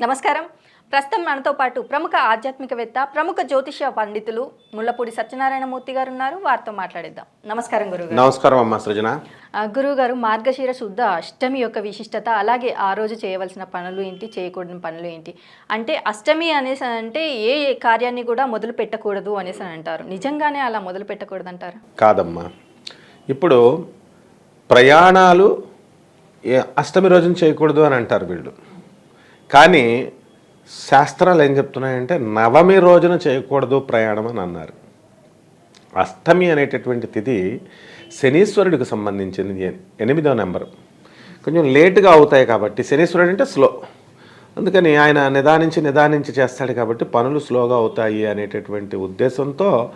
నమస్కారం. ప్రస్తుతం మనతో పాటు ప్రముఖ ఆధ్యాత్మికవేత్త ప్రముఖ జ్యోతిష పండితులు ముల్లపూడి సత్యనారాయణమూర్తి గారు ఉన్నారు వారితో మాట్లాడిద్దాం. నమస్కారం గురుగారు. నమస్కారం అమ్మా సృజన. ఆ, గురువుగారు మార్గశిర శుద్ధ అష్టమి యొక్క విశిష్టత అలాగే ఆ రోజు చేయవలసిన పనులు ఏంటి చేయకూడని పనులు ఏంటి? అంటే అష్టమి అనేసి అంటే ఏ కార్యాన్ని కూడా మొదలు పెట్టకూడదు అనేసి అని అంటారు. నిజంగానే అలా మొదలు పెట్టకూడదు అంటారు కాదమ్మా. ఇప్పుడు ప్రయాణాలు అష్టమి రోజున చేయకూడదు అని అంటారు వీళ్ళు. కానీ శాస్త్రాలు ఏం చెప్తున్నాయంటే నవమి రోజున చేయకూడదు ప్రయాణం అని అన్నారు. అష్టమి అనేటటువంటి తిథి శనీశ్వరుడికి సంబంధించింది ఎనిమిదవ ఎనిమిదో నెంబరు. కొంచెం లేటుగా అవుతాయి కాబట్టి శనీశ్వరుడు అంటే స్లో. అందుకని ఆయన నిదానించి నిదానించి చేస్తాడు కాబట్టి పనులు స్లోగా అవుతాయి అనేటటువంటి ఉద్దేశంతో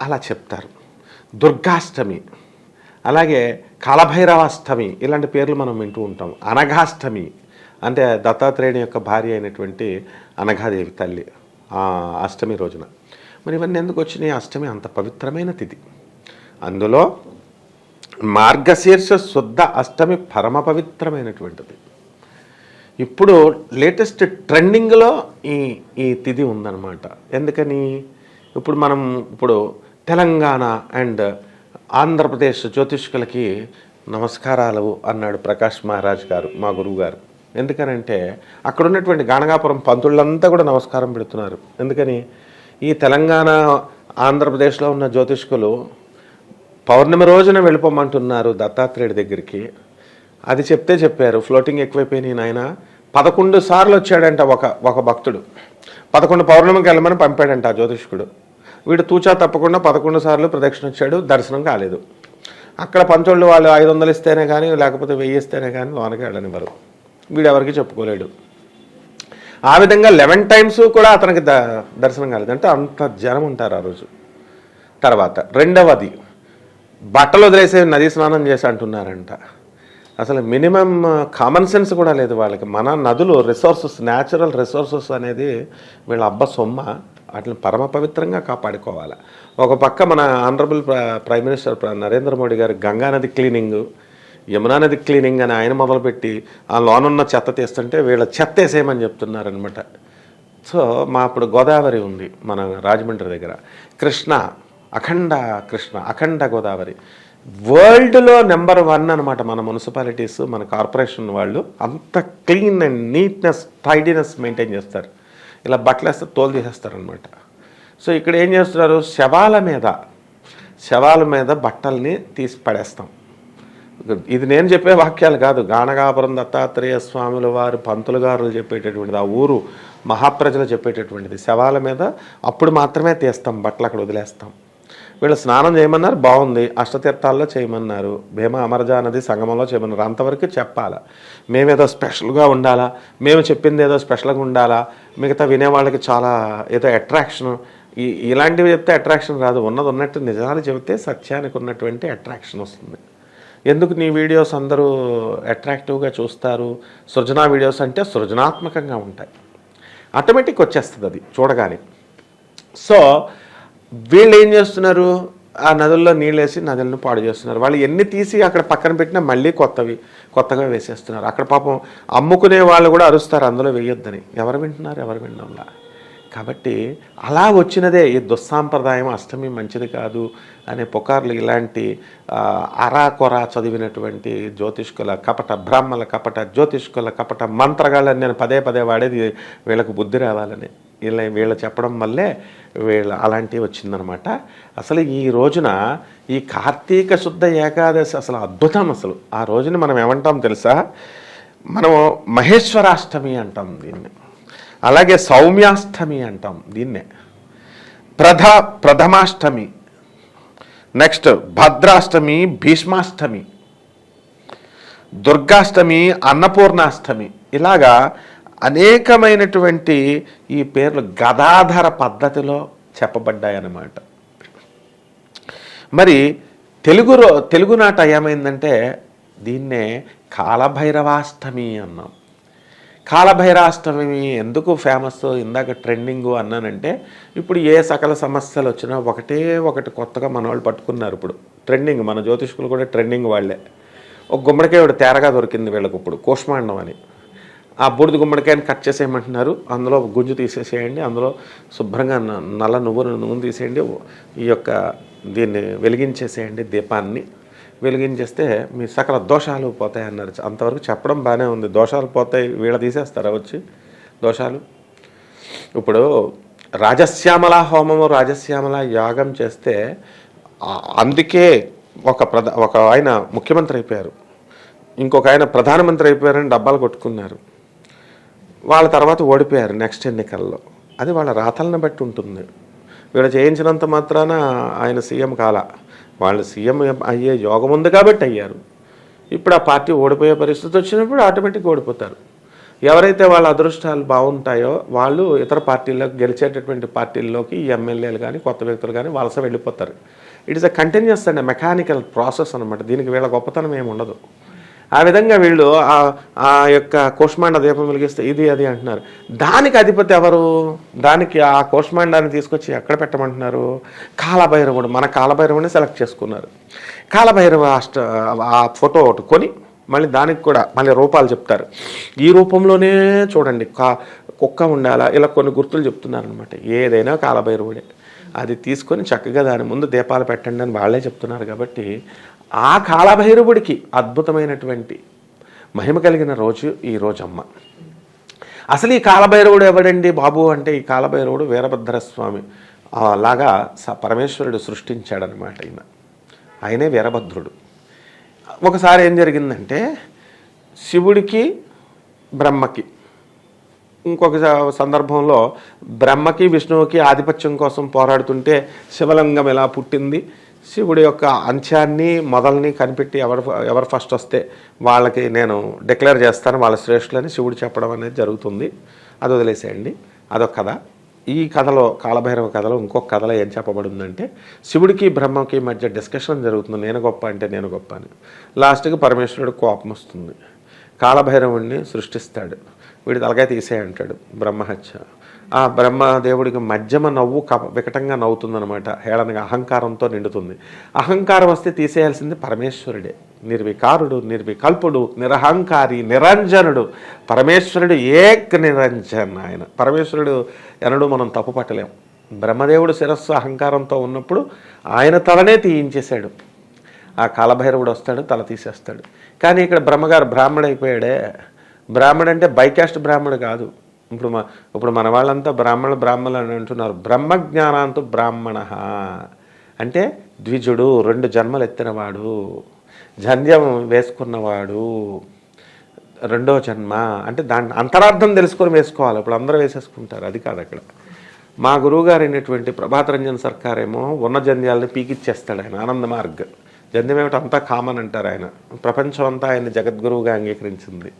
అలా చెప్తారు. దుర్గాష్టమి అలాగే కాలభైరవాష్టమి ఇలాంటి పేర్లు మనం వింటూ ఉంటాం. అనఘాష్టమి అంటే దత్తాత్రేయుని యొక్క భార్య అయినటువంటి అనఘాదేవి తల్లి అష్టమి రోజున. మరి ఇవన్నీ ఎందుకు వచ్చినాయి? అష్టమి అంత పవిత్రమైన తిథి. అందులో మార్గశీర్ష శుద్ధ అష్టమి పరమ పవిత్రమైనటువంటిది. ఇప్పుడు లేటెస్ట్ ట్రెండింగ్లో ఈ ఈ తిథి ఉందన్నమాట. ఎందుకని? ఇప్పుడు మనం ఇప్పుడు తెలంగాణ అండ్ ఆంధ్రప్రదేశ్ జ్యోతిష్కులకి నమస్కారాలు అన్నాడు ప్రకాష్ మహారాజ్ గారు మా గురువు గారు ఎందుకనంటే అక్కడ ఉన్నటువంటి గానగాపురం పంతులంతా కూడా నమస్కారం పెడుతున్నారు. ఎందుకని? ఈ తెలంగాణ ఆంధ్రప్రదేశ్లో ఉన్న జ్యోతిష్కులు పౌర్ణమి రోజున వెళ్ళిపోమంటున్నారు దత్తాత్రేయుడి దగ్గరికి. అది చెప్తే చెప్పారు ఫ్లోటింగ్ ఎక్కువైపోయినాయి నాయన. పదకొండు సార్లు వచ్చాడంట ఒక ఒక భక్తుడు. పదకొండు పౌర్ణమికి వెళ్ళమని పంపాడంట ఆ జ్యోతిష్కుడు. వీడు తూచా తప్పకుండా పదకొండు సార్లు ప్రదక్షిణ వచ్చాడు దర్శనం కాలేదు. అక్కడ పంచోళ్ళు వాళ్ళు ఐదు వందలు ఇస్తేనే కానీ లేకపోతే వెయ్యి ఇస్తేనే కానీ లోనకి వెళ్ళనివ్వరు. వీడు ఎవరికి చెప్పుకోలేడు. ఆ విధంగా లెవెన్ టైమ్స్ కూడా అతనికి ద దర్శనం కాలేదు. అంటే అంత జనం ఉంటారు ఆ రోజు. తర్వాత రెండవది బట్టలు వదిలేసే నది స్నానం చేసి అంటున్నారంట. అసలు మినిమం కామన్ సెన్స్ కూడా లేదు వాళ్ళకి. మన నదులు రిసోర్సెస్ న్యాచురల్ రిసోర్సెస్ అనేది వీళ్ళ అబ్బ సొమ్మ. వాటిని పరమ పవిత్రంగా కాపాడుకోవాలి. ఒక పక్క మన honourable prime minister Narendra Modi garu Ganga నది క్లీనింగ్ యమునా నది క్లీనింగ్ అని ఆయన మొదలుపెట్టి ఆ లోనున్న చెత్త తీస్తుంటే వీళ్ళ చెత్త వేసేయమని చెప్తున్నారనమాట సో మా అప్పుడు గోదావరి ఉంది మన రాజమండ్రి దగ్గర. కృష్ణ అఖండ కృష్ణ అఖండ గోదావరి. వరల్డ్లో నెంబర్ వన్ అనమాట మన మున్సిపాలిటీస్ మన కార్పొరేషన్ వాళ్ళు. అంత clean and neatness tidiness maintain చేస్తారు. ఇలా బట్టలేస్తే తోలు తీసేస్తారనమాట సో ఇక్కడ ఏం చేస్తున్నారు? శవాల మీద శవాల మీద బట్టల్ని తీసి పడేస్తాం. ఇది నేను చెప్పే వాక్యాలు కాదు. గానగాపురం దత్తాత్రేయ స్వాముల వారు పంతులు గారులు చెప్పేటటువంటిది ఆ ఊరు మహాప్రజలు చెప్పేటటువంటిది. శవాల మీద అప్పుడు మాత్రమే తీస్తాం బట్టలు అక్కడ వదిలేస్తాం. వీళ్ళు స్నానం చేయమన్నారు బాగుంది. అష్టతీర్థాల్లో చేయమన్నారు. భీమ అమరజా నది సంగమంలో చేయమన్నారు. అంతవరకు చెప్పాలా. మేమేదో స్పెషల్గా ఉండాలా? మేము చెప్పింది ఏదో స్పెషల్గా ఉండాలా? మిగతా వినేవాళ్ళకి చాలా ఏదో అట్రాక్షన్. ఈ ఇలాంటివి చెప్తే అట్రాక్షన్ రాదు. ఉన్నది ఉన్నట్టు నిజాలు చెబితే సత్యానికి ఉన్నటువంటి అట్రాక్షన్ వస్తుంది. ఎందుకు నీ వీడియోస్ అందరూ అట్రాక్టివ్గా చూస్తారు? సృజనా వీడియోస్ అంటే సృజనాత్మకంగా ఉంటాయి. ఆటోమేటిక్ వచ్చేస్తుంది అది చూడగానే. సో వీళ్ళు ఏం చేస్తున్నారు? ఆ నదుల్లో నీళ్ళు వేసి నదులను పాడు చేస్తున్నారు. వాళ్ళు ఎన్ని తీసి అక్కడ పక్కన పెట్టినా మళ్ళీ కొత్తవి కొత్తగా వేసేస్తున్నారు. అక్కడ పాపం అమ్ముకునే వాళ్ళు కూడా అరుస్తారు అందులో వేయొద్దని. ఎవరు వింటున్నారు? ఎవరు వినడంలా? కాబట్టి అలా వచ్చినదే ఈ దుస్సాంప్రదాయం అష్టమి మంచిది కాదు అనే పుకార్లు ఇలాంటి అరాకొరా చదివినటువంటి జ్యోతిష్కుల కపట బ్రాహ్మల కపట జ్యోతిష్కుల కపట మంత్రగాళ్ళని నేను పదే పదే వాడేది వీళ్ళకు బుద్ధి రావాలని. వీళ్ళ వీళ్ళు చెప్పడం వల్లే వీళ్ళ అలాంటివి వచ్చిందనమాట. అసలు ఈ రోజున ఈ కార్తీక శుద్ధ ఏకాదశి అసలు అద్భుతం అసలు. ఆ రోజున మనం ఏమంటాం తెలుసా? మనం మహేశ్వరాష్టమి అంటాం దీన్ని. అలాగే సౌమ్యాష్టమి అంటాం దీన్నే. ప్రధ ప్రథమాష్టమి. నెక్స్ట్ భద్రాష్టమి భీష్మాష్టమి. దుర్గాష్టమి అన్నపూర్ణాష్టమి. ఇలాగా అనేకమైనటువంటి ఈ పేర్లు గదాధర పద్ధతిలో చెప్పబడ్డాయన్నమాట. మరి తెలుగు రో తెలుగునాట ఏమైందంటే దీన్నే కాలభైరవాష్టమి అన్నాం. కాలభైరాష్టమి ఎందుకు ఫేమస్ ఇందాక ట్రెండింగ్ అన్నానంటే ఇప్పుడు ఏ సకల సమస్యలు వచ్చినా ఒకటే ఒకటి కొత్తగా మన వాళ్ళు పట్టుకున్నారు ఇప్పుడు. ట్రెండింగ్ మన జ్యోతిష్కులు కూడా ట్రెండింగ్ వాళ్ళే. ఒక గుమ్మడికాయ ఒకటి తేరగా దొరికింది వీళ్ళకి ఇప్పుడు కోష్మాండం అని. ఆ బూడిద గుమ్మడికాయని కట్ చేసేయమంటున్నారు అందులో గుంజు తీసేసేయండి అందులో శుభ్రంగా న- నల్ల నువ్వులు నూనె తీసేయండి ఈ యొక్క దీన్ని వెలిగించేసేయండి దీపాన్ని. వెలిగించేస్తే మీ సకల దోషాలు పోతాయి అన్నారు. అంతవరకు చెప్పడం బాగానే ఉంది. దోషాలు పోతాయి వీళ్ళ తీసేస్తారా వచ్చి దోషాలు? ఇప్పుడు రాజశ్యామల హోమము రాజశ్యామల యాగం చేస్తే అందుకే ఒక ప్రధ ఒక ఆయన ముఖ్యమంత్రి అయిపోయారు. ఇంకొక ఆయన ప్రధానమంత్రి అయిపోయారని డబ్బాలు కొట్టుకున్నారు. వాళ్ళ తర్వాత ఓడిపోయారు నెక్స్ట్ ఎన్నికల్లో. అది వాళ్ళ రాతలను బట్టి ఉంటుంది. వీళ్ళు చేయించినంత మాత్రాన ఆయన సీఎం కాల. వాళ్ళు సీఎం అయ్యే యోగం ఉంది కాబట్టి అయ్యారు. ఇప్పుడు ఆ పార్టీ ఓడిపోయే పరిస్థితి వచ్చినప్పుడు ఆటోమేటిక్గా ఓడిపోతారు. ఎవరైతే వాళ్ళ అదృష్టాలు బాగుంటాయో వాళ్ళు ఇతర పార్టీల్లో గెలిచేటటువంటి పార్టీల్లోకి ఈ ఎమ్మెల్యేలు కానీ కొత్త వ్యక్తులు కానీ వలస వెళ్ళిపోతారు. It is a continuous and mechanical process అనమాట దీనికి వీళ్ళ గొప్పతనం ఏమి ఉండదు. ఆ విధంగా వీళ్ళు ఆ- ఆ యొక్క కోష్మాండ దీపం వెలిగిస్తే ఇది అది అంటున్నారు. దానికి అధిపతి ఎవరు? దానికి ఆ కోష్మాండాన్ని తీసుకొచ్చి ఎక్కడ పెట్టమంటున్నారు? కాలభైరవుడు. మన కాలభైరవుడిని సెలెక్ట్ చేసుకున్నారు. కాలభైరవ అష్ట ఆ ఫోటో ఒకటి కొని మళ్ళీ దానికి కూడా మళ్ళీ రూపాలు చెప్తారు. ఈ రూపంలోనే చూడండి కా కుక్క ఉండాలా? ఇలా కొన్ని గుర్తులు చెప్తున్నారనమాట ఏదైనా కాలభైరవుడే. అది తీసుకొని చక్కగా దాని ముందు దీపాలు పెట్టండి అని వాళ్ళే చెప్తున్నారు కాబట్టి ఆ కాలభైరవుడికి అద్భుతమైనటువంటి మహిమ కలిగిన రోజు ఈ రోజమ్మ. అసలు ఈ కాలభైరవుడు ఎవడండి బాబు అంటే ఈ కాలభైరవుడు వీరభద్రస్వామి. ఆ లాగా స పరమేశ్వరుడు సృష్టించాడనమాట ఈయన. ఆయనే వీరభద్రుడు. ఒకసారి ఏం జరిగిందంటే శివుడికి బ్రహ్మకి ఇంకొక సందర్భంలో బ్రహ్మకి విష్ణువుకి ఆధిపత్యం కోసం పోరాడుతుంటే శివలింగం ఎలా పుట్టింది? శివుడి యొక్క అంశాన్ని మొదల్ని కనిపెట్టి ఎవరు ఎవరు ఫస్ట్ వస్తే వాళ్ళకి నేను డిక్లేర్ చేస్తాను వాళ్ళ శ్రేష్ఠులని శివుడు చెప్పడం అనేది జరుగుతుంది. అది వదిలేసేయండి. అదొక కథ. ఈ కథలో కాలభైరవ కథలో ఇంకొక కథలో ఏం చెప్పబడిందంటే శివుడికి బ్రహ్మకి మధ్య డిస్కషన్ జరుగుతుంది. నేను గొప్ప అంటే నేను గొప్ప అని. లాస్ట్కి పరమేశ్వరుడు కోపం వస్తుంది. కాలభైరవుణ్ణి సృష్టిస్తాడు. వీడి తలకాయ తీసేయంటాడు. బ్రహ్మహత్య. ఆ బ్రహ్మదేవుడికి మధ్యమ నవ్వు క వికటంగా నవ్వుతుందనమాట హేళనగా అహంకారంతో నిండుతుంది. అహంకారం వస్తే తీసేయాల్సింది పరమేశ్వరుడే. నిర్వికారుడు నిర్వికల్పుడు నిరహంకారి నిరంజనుడు. పరమేశ్వరుడు ఏక్ నిరంజన్ ఆయన. పరమేశ్వరుడు ఎనడు మనం తప్పు పట్టలేం. బ్రహ్మదేవుడు శిరస్సు అహంకారంతో ఉన్నప్పుడు ఆయన తలనే తీయించేశాడు. ఆ కాలభైరవుడు వస్తాడు తల తీసేస్తాడు. కానీ ఇక్కడ బ్రహ్మగారు బ్రాహ్మణ అయిపోయాడే బ్రాహ్మణ అంటే బైకాస్ట్ బ్రాహ్మడు కాదు. ఇప్పుడు మా ఇప్పుడు మన వాళ్ళంతా బ్రాహ్మణ బ్రాహ్మణులు అని అంటున్నారు. బ్రహ్మజ్ఞానాంతు బ్రాహ్మణ. అంటే ద్విజుడు రెండు జన్మలు ఎత్తినవాడు జంధ్యం వేసుకున్నవాడు రెండో జన్మ అంటే దాని అంతరార్థం తెలుసుకొని వేసుకోవాలి. ఇప్పుడు అందరూ వేసేసుకుంటారు అది కాదు అక్కడ. మా గురువుగారు అయినటువంటి ప్రభాత్ రంజన్ సర్కార్ ఏమో ఉన్న జంధ్యాలని పీకిచ్చేస్తాడు ఆయన ఆనంద మార్గ్. జంధ్యం ఏమిటంతా అంతా కామన్ అంటారు ఆయన. ప్రపంచం అంతా ఆయన జగద్గురువుగా అంగీకరించింది.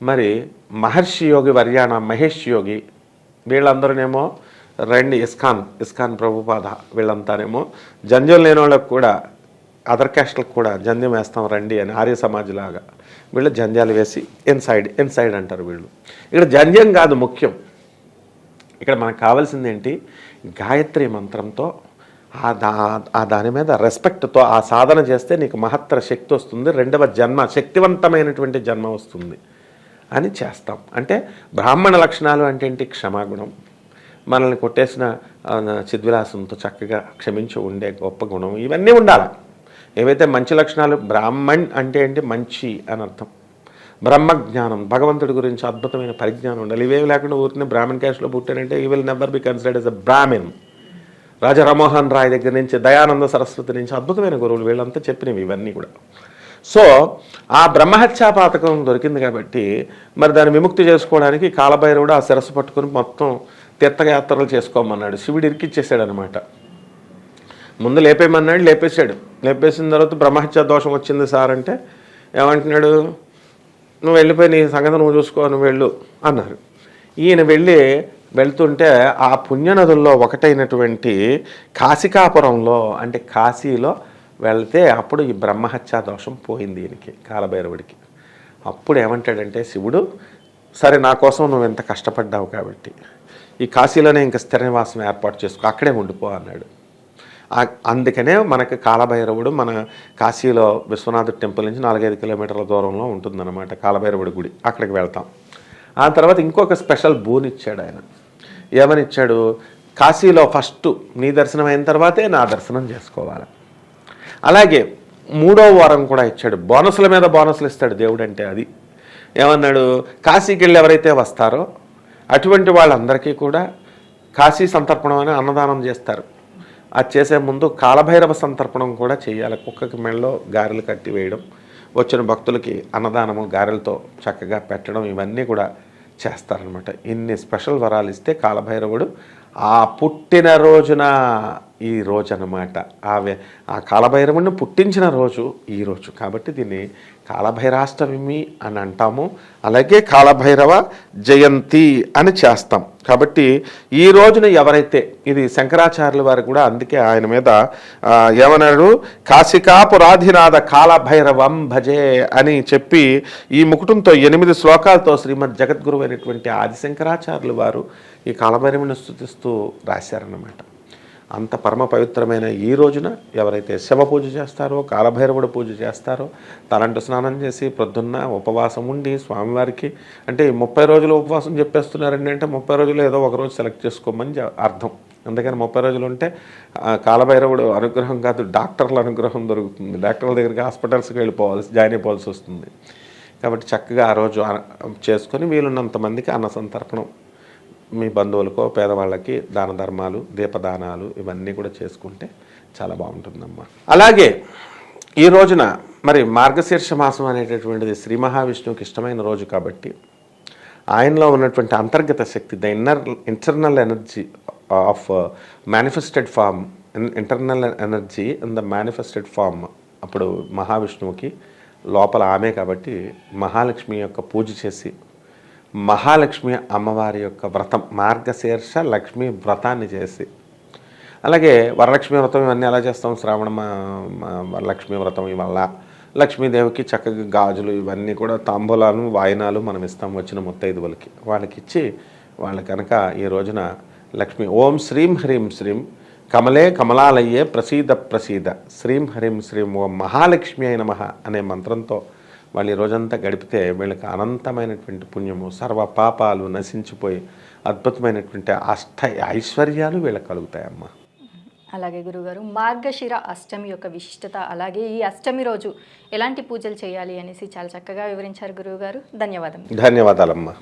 మరి మహర్షి యోగి వర్యాణ మహేష్ యోగి వీళ్ళందరూనేమో రండి ఇస్కాన్ ఇస్కాన్ ప్రభుపాద వీళ్ళంతానేమో జంజం లేని వాళ్ళకు కూడా అదర్ క్యాస్ట్లకు కూడా జంధ్యం వేస్తాం రండి అని ఆర్య సమాజ్ లాగా వీళ్ళు జంధ్యాలు వేసి ఇన్సైడ్ ఇన్సైడ్ అంటారు వీళ్ళు. ఇక్కడ జంధ్యం కాదు ముఖ్యం. ఇక్కడ మనకు కావాల్సింది ఏంటి? గాయత్రి మంత్రంతో ఆ దా ఆ దాని మీద రెస్పెక్ట్తో ఆ సాధన చేస్తే నీకు మహత్తర శక్తి వస్తుంది. రెండవ జన్మ శక్తివంతమైనటువంటి జన్మ వస్తుంది. అని చేస్తాం. అంటే బ్రాహ్మణ లక్షణాలు అంటే ఏంటి? క్షమాగుణం. మనల్ని కొట్టేసిన చిద్విలాసంతో చక్కగా క్షమించి ఉండే గొప్ప గుణం ఇవన్నీ ఉండాలి. ఏవైతే మంచి లక్షణాలు బ్రాహ్మణ్ అంటే ఏంటి? మంచి అని అర్థం. బ్రహ్మజ్ఞానం భగవంతుడి గురించి అద్భుతమైన పరిజ్ఞానం ఉండాలి. ఇవేవి లేకుండా ఊరిని బ్రాహ్మణ్ క్యాస్ట్లో పుట్టానంటే he will never be considered as a Brahmin Raja Rammohan Roy దగ్గర నుంచి దయానంద సరస్వతి నుంచి అద్భుతమైన గురువులు వీళ్ళంతా చెప్పినవి ఇవన్నీ కూడా. సో ఆ బ్రహ్మహత్యా పాతకం దొరికింది కాబట్టి మరి దాన్ని విముక్తి చేసుకోవడానికి కాలభైరవుడు ఆ శిరస్సు పట్టుకుని మొత్తం తీర్థయాత్రలు చేసుకోమన్నాడు. శివుడు ఇరికిచ్చేసాడు అనమాట ముందు లేపేయమన్నాడు లేపేశాడు. లేపేసిన తర్వాత బ్రహ్మహత్యా దోషం వచ్చింది సార్ అంటే ఏమంటున్నాడు? నువ్వు వెళ్ళిపోయి నీ సంగతి నువ్వు చూసుకో నువ్వు వెళ్ళు అన్నారు. ఈయన వెళ్ళి వెళ్తుంటే ఆ పుణ్యనదుల్లో ఒకటైనటువంటి కాశికాపురంలో అంటే కాశీలో వెళ్తే అప్పుడు ఈ బ్రహ్మహత్యా దోషం పోయింది ఈయనకి కాలభైరవుడికి. అప్పుడు ఏమంటాడంటే శివుడు సరే నా కోసం నువ్వు ఎంత కష్టపడ్డావు కాబట్టి ఈ కాశీలోనే ఇంకా స్థిర నివాసం ఏర్పాటు చేసుకో అక్కడే ఉండిపో అన్నాడు. అందుకనే మనకు కాలభైరవుడు మన కాశీలో విశ్వనాథ టెంపుల్ నుంచి నాలుగైదు కిలోమీటర్ల దూరంలో ఉంటుందన్నమాట కాలభైరవుడి గుడి. అక్కడికి వెళ్తాం. ఆ తర్వాత ఇంకొక స్పెషల్ బూన్ ఇచ్చాడు ఆయన. ఏమని ఇచ్చాడు కాశీలో ఫస్ట్ నీ దర్శనం అయిన తర్వాతే నా దర్శనం చేసుకోవాలి. అలాగే మూడో వారం కూడా ఇచ్చాడు. బోనసుల మీద బోనస్లు ఇస్తాడు దేవుడు అంటే అది. ఏమన్నాడు? కాశీకి వెళ్ళి ఎవరైతే వస్తారో అటువంటి వాళ్ళందరికీ కూడా కాశీ సంతర్పణం అని అన్నదానం చేస్తారు. అది చేసే ముందు కాలభైరవ సంతర్పణం కూడా చేయాలి. కుక్కకి మెళ్ళలో గారెలు కట్టి వేయడం వచ్చిన భక్తులకి అన్నదానము గారెలతో చక్కగా పెట్టడం ఇవన్నీ కూడా చేస్తారనమాట ఇన్ని స్పెషల్ వరాలు ఇస్తే కాలభైరవుడు ఆ పుట్టిన రోజున ఈ రోజు అన్నమాట ఆ ఆ కాలభైరవుని పుట్టించిన రోజు ఈ రోజు. కాబట్టి దీన్ని కాలభైరాష్టమి అని అంటాము. అలాగే కాలభైరవ జయంతి అని చేస్తాం. కాబట్టి ఈ రోజున ఎవరైతే ఇది శంకరాచార్యుల వారు కూడా అందుకే ఆయన మీద ఏమన్నాడు? కాశికాపురాధినాథ కాలభైరవం భజే అని చెప్పి ఈ ముకుటంతో ఎనిమిది శ్లోకాలతో శ్రీమద్ జగద్గురు అయినటువంటి ఆది శంకరాచార్యులు వారు ఈ కాలభైరవుని స్థుతిస్తూ రాశారన్నమాట. అంత పరమ పవిత్రమైన ఈ రోజున ఎవరైతే శవ పూజ చేస్తారో కాలభైరవుడు పూజ చేస్తారో తలంటు స్నానం చేసి ప్రొద్దున్న ఉపవాసం ఉండి స్వామివారికి అంటే ముప్పై రోజులు ఉపవాసం చెప్పేస్తున్నారండి అంటే ముప్పై రోజులు ఏదో ఒక రోజు సెలెక్ట్ చేసుకోమని అర్థం. అందుకని ముప్పై రోజులు ఉంటే కాలభైరవుడు అనుగ్రహం కాదు డాక్టర్ల అనుగ్రహం దొరుకుతుంది. డాక్టర్ల దగ్గరికి హాస్పిటల్స్కి వెళ్ళిపోవాల్సి జాయిన్ అయిపోవాల్సి వస్తుంది. కాబట్టి చక్కగా ఆ రోజు చేసుకొని వీలున్నంత మందికి అన్న సంతర్పణం. మీ బంధువులకో పేదవాళ్ళకి దాన ధర్మాలు దీపదానాలు ఇవన్నీ కూడా చేసుకుంటే చాలా బాగుంటుందమ్మా. అలాగే ఈ రోజున మరి మార్గశీర్ష మాసం అనేటటువంటిది శ్రీ మహావిష్ణువుకి ఇష్టమైన రోజు కాబట్టి ఆయనలో ఉన్నటువంటి అంతర్గత శక్తి the inner internal energy of manifested form internal energy in the manifested form అప్పుడు మహావిష్ణువుకి లోపల ఆమె కాబట్టి మహాలక్ష్మి యొక్క పూజ చేసి మహాలక్ష్మి అమ్మవారి యొక్క వ్రతం మార్గశీర్ష లక్ష్మి వ్రతాన్ని చేసి. అలాగే వరలక్ష్మి వ్రతం ఇవన్నీ ఎలా చేస్తాం? శ్రావణ మా- వరలక్ష్మి వ్రతం ఇవల్ల లక్ష్మీదేవికి చక్కగా గాజులు ఇవన్నీ కూడా తాంబూలాలు వాయినాలు మనం ఇస్తాం వచ్చిన ముత్తైదువులకి. వాళ్ళకి ఇచ్చి వాళ్ళ కనుక ఈ రోజున లక్ష్మి ఓం శ్రీం హ్రీం శ్రీం కమలే కమలాలయ్యే ప్రసీద ప్రసీద. శ్రీం హ్రీం శ్రీం ఓం మహాలక్ష్మి అయిన మహ అనే మంత్రంతో వాళ్ళు ఈ రోజంతా గడిపితే వీళ్ళకి అనంతమైనటువంటి పుణ్యము సర్వ పాపాలు నశించిపోయి అద్భుతమైనటువంటి అష్ట ఐశ్వర్యాలు వీళ్ళకి కలుగుతాయమ్మా. అలాగే గురుగారు మార్గశిర అష్టమి యొక్క విశిష్టత అలాగే ఈ అష్టమి రోజు ఎలాంటి పూజలు చేయాలి అనేసి చాలా చక్కగా వివరించారు గురువుగారు ధన్యవాదం ధన్యవాదాలమ్మా.